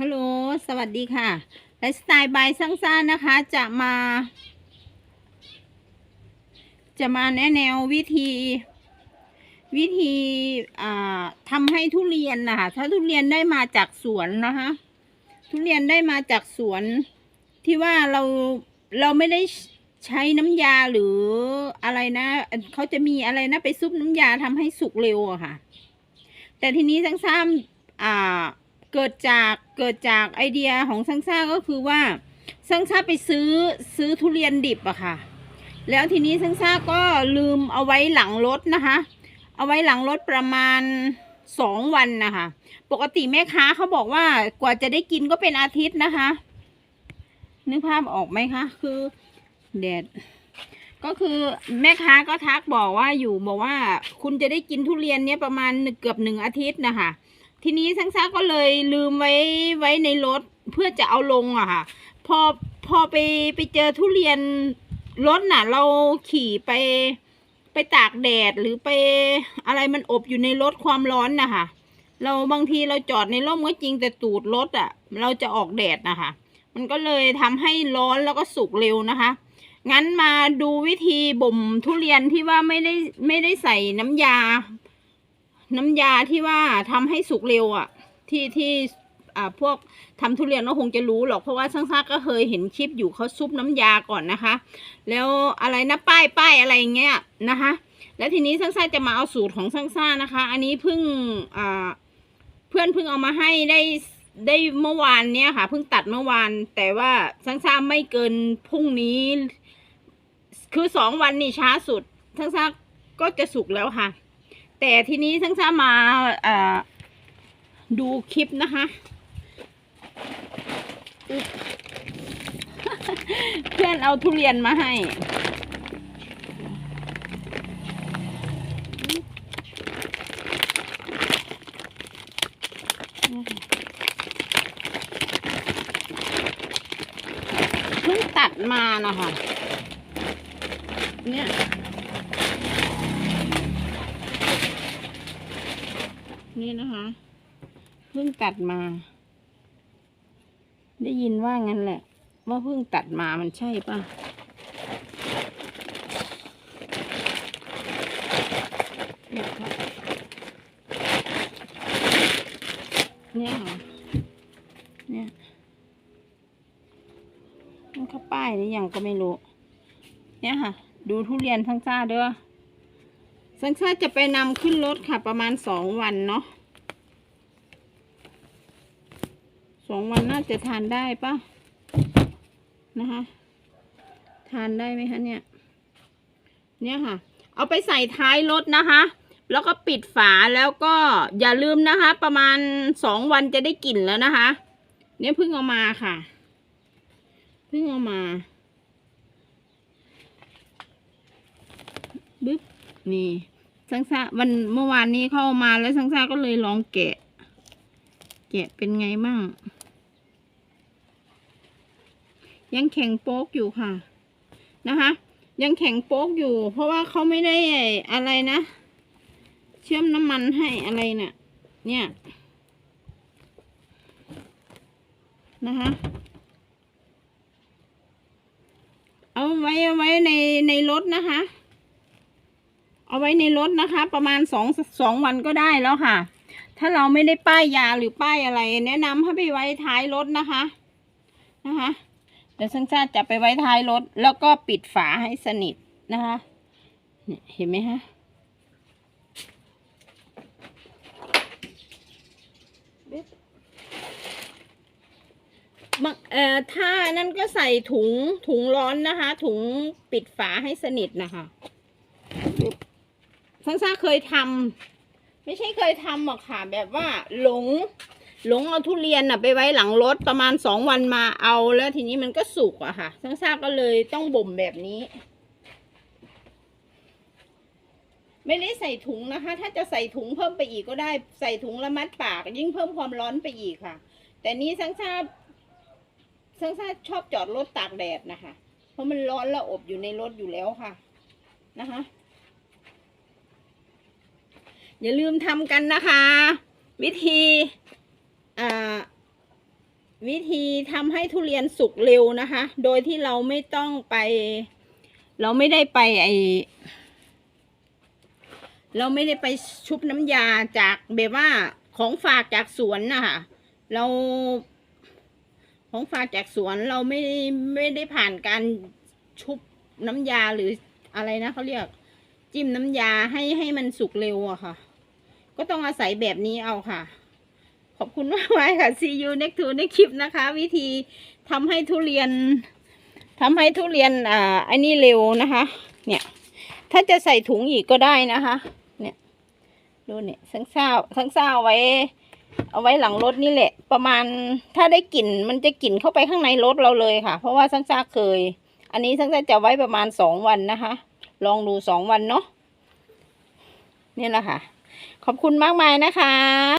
ฮัลโหล สวัสดีค่ะ ไลฟ์สไตล์บายซังซ่านะคะ จะมา จะมาแนะแนววิธี วิธีอ่าทำให้ทุเรียนนะคะ ถ้าทุเรียนได้มาจากสวนนะคะ ทุเรียนได้มาจากสวน ที่ว่าเรา เราไม่ได้ใช้น้ำยาหรืออะไรนะ เขาจะมีอะไรนะไปซุปน้ำยาทำให้สุกเร็วอะค่ะ แต่ทีนี้ซังซ่าอ่า เกิดจากเกิดจากไอเดียของซังซ่าก็คือว่าซังซ่าไปซื้อซื้อทุเรียนดิบอะค่ะ แล้วทีนี้ซังซ่าก็ลืมเอาไว้หลังรถนะคะ เอาไว้หลังรถประมาณสองวันนะคะ ปกติแม่ค้าเขาบอกว่ากว่าจะได้กินก็เป็นอาทิตย์นะคะ นึกภาพออกไหมคะ คือแดดก็คือแม่ค้าก็ทักบอกว่าอยู่บอกว่าคุณจะได้กินทุเรียนเนี้ยประมาณเกือบหนึ่งอาทิตย์นะคะ ทีนี้ซังซ่าก็เลยลืมไว้ไว้ในรถเพื่อจะเอาลงอะค่ะ พอพอไปไปเจอทุเรียนรถน่ะ เราขี่ไปไปตากแดดหรือไปอะไรมันอบอยู่ในรถความร้อนนะคะเราบางทีเราจอดในร่มก็จริงแต่ตูดรถอะเราจะออกแดดนะคะ มันก็เลยทำให้ร้อนแล้วก็สุกเร็วนะคะ งั้นมาดูวิธีบ่มทุเรียนที่ว่าไม่ได้ไม่ได้ใส่น้ำยา น้ำยาที่ว่าทำให้สุกเร็วอะ ที่ที่อ่าพวกทำทุเรียนก็คงจะรู้หรอกเพราะว่าช่างซ่าก็เคยเห็นคลิปอยู่เขาซุปน้ำยาก่อนนะคะ แล้วอะไรนะป้ายป้ายอะไรเงี้ยนะคะ แล้วทีนี้ช่างซ่าจะมาเอาสูตรของช่างซ่านะคะ อันนี้เพิ่งอ่าเพื่อนเพิ่งเอามาให้ได้ได้เมื่อวานเนี้ยค่ะเพิ่งตัดเมื่อวาน แต่ว่าช่างซ่าไม่เกินพรุ่งนี้ คือสองวันนี่ช้าสุดช่างซ่าก็จะสุกแล้วค่ะ แต่ทีนี้ทั้งช้ามาดูคลิปนะคะเพื่อนเอาทุเรียนมาให้ เพิ่งตัดมานะคะเนี่ย นี่นะคะเพิ่งตัดมา ได้ยินว่างั้นแหละ ว่าเพิ่งตัดมามันใช่ป่ะเนี่ยค่ะเนี่ยค่ะเนี่ยมันเข้าป้ายหรือยังก็ไม่รู้ เนี่ยค่ะ ดูทุเรียนทั้งซ่าเด้อ สังชาติจะไปนำขึ้นรถค่ะประมาณสองวันเนาะสองวันน่าจะทานได้ปะนะคะ ทานได้ไหมคะเนี่ย เนี่ยค่ะ เอาไปใส่ท้ายรถนะคะ แล้วก็ปิดฝาแล้วก็อย่าลืมนะคะ ประมาณสองวันจะได้กลิ่นแล้วนะคะ เนี่ยเพิ่งเอามาค่ะเพิ่งเอามาบึ๊บ นี่สังซาวันเมื่อวานนี้เข้ามาแล้วสังซาก็เลยลองแกะ แกะเป็นไงมั่ง ยังแข็งโป๊กอยู่ค่ะ นะคะ ยังแข็งโป๊กอยู่ เพราะว่าเขาไม่ได้อะไรนะ เชื่อมน้ำมันให้อะไรเนี่ยเนี่ย นะคะเอาไว้เอาไว้ในในรถนะคะ เอาไว้ในรถนะคะ ประมาณสองสองวันก็ได้แล้วค่ะ ถ้าเราไม่ได้ป้ายยาหรือป้ายอะไร แนะนำให้ไปไว้ท้ายรถนะคะนะคะเดี๋ยวช่างชาติจะไปไว้ท้ายรถ แล้วก็ปิดฝาให้สนิทนะคะเห็นไหมฮะบางเอ่อถ้านั่นก็ใส่ถุงถุงร้อนนะคะ ถุงปิดฝาให้สนิทนะคะ ซังซ่าเคยทำไม่ใช่เคยทำหรอกค่ะ แบบว่าหลง หลงเอาทุเรียนน่ะไปไว้หลังรถประมาณสองวันมาเอาแล้วทีนี้มันก็สุกอะค่ะซังซ่าก็เลยต้องบ่มแบบนี้ ไม่ได้ใส่ถุงนะคะ ถ้าจะใส่ถุงเพิ่มไปอีกก็ได้ใส่ถุงละมัดปาก ยิ่งเพิ่มความร้อนไปอีกค่ะ แต่นี้ซังซ่าซังซ่าชอบจอดรถตากแดดนะคะ เพราะมันร้อนแล้วอบอยู่ในรถอยู่แล้วค่ะนะคะ อย่าลืมทำกันนะคะ วิธีวิธีทำให้ทุเรียนสุกเร็วนะคะ โดยที่เราไม่ต้องไป เราไม่ได้ไปไอเราไม่ได้ไปชุบน้ำยาจากแบบว่าของฝากจากสวนนะคะเราของฝากจากสวนเราไม่ไม่ได้ผ่านการชุบน้ำยาหรืออะไรนะเขาเรียก จิ้มน้ำยาให้ให้มันสุกเร็วอะค่ะ ก็ต้องอาศัยแบบนี้เอาค่ะ ขอบคุณมากมายค่ะ see you next to ในคลิปนะคะ วิธีทำให้ทุเรียนทำให้ทุเรียนอ่าอันนี้เร็วนะคะ เนี่ย ถ้าจะใส่ถุงอีกก็ได้นะคะ เนี่ย ดูเนี่ยทั้งเศร้าทั้งเศร้าไว้ เอาไว้หลังรถนี่แหละ ประมาณถ้าได้กลิ่นมันจะกลิ่นเข้าไปข้างในรถเราเลยค่ะ เพราะว่าซังซ่าเคย อันนี้ซังซ่าจะไว้ประมาณสองวันนะคะ ลองดูสองวันเนาะนี่แหละค่ะ ขอบคุณมากมายนะคะ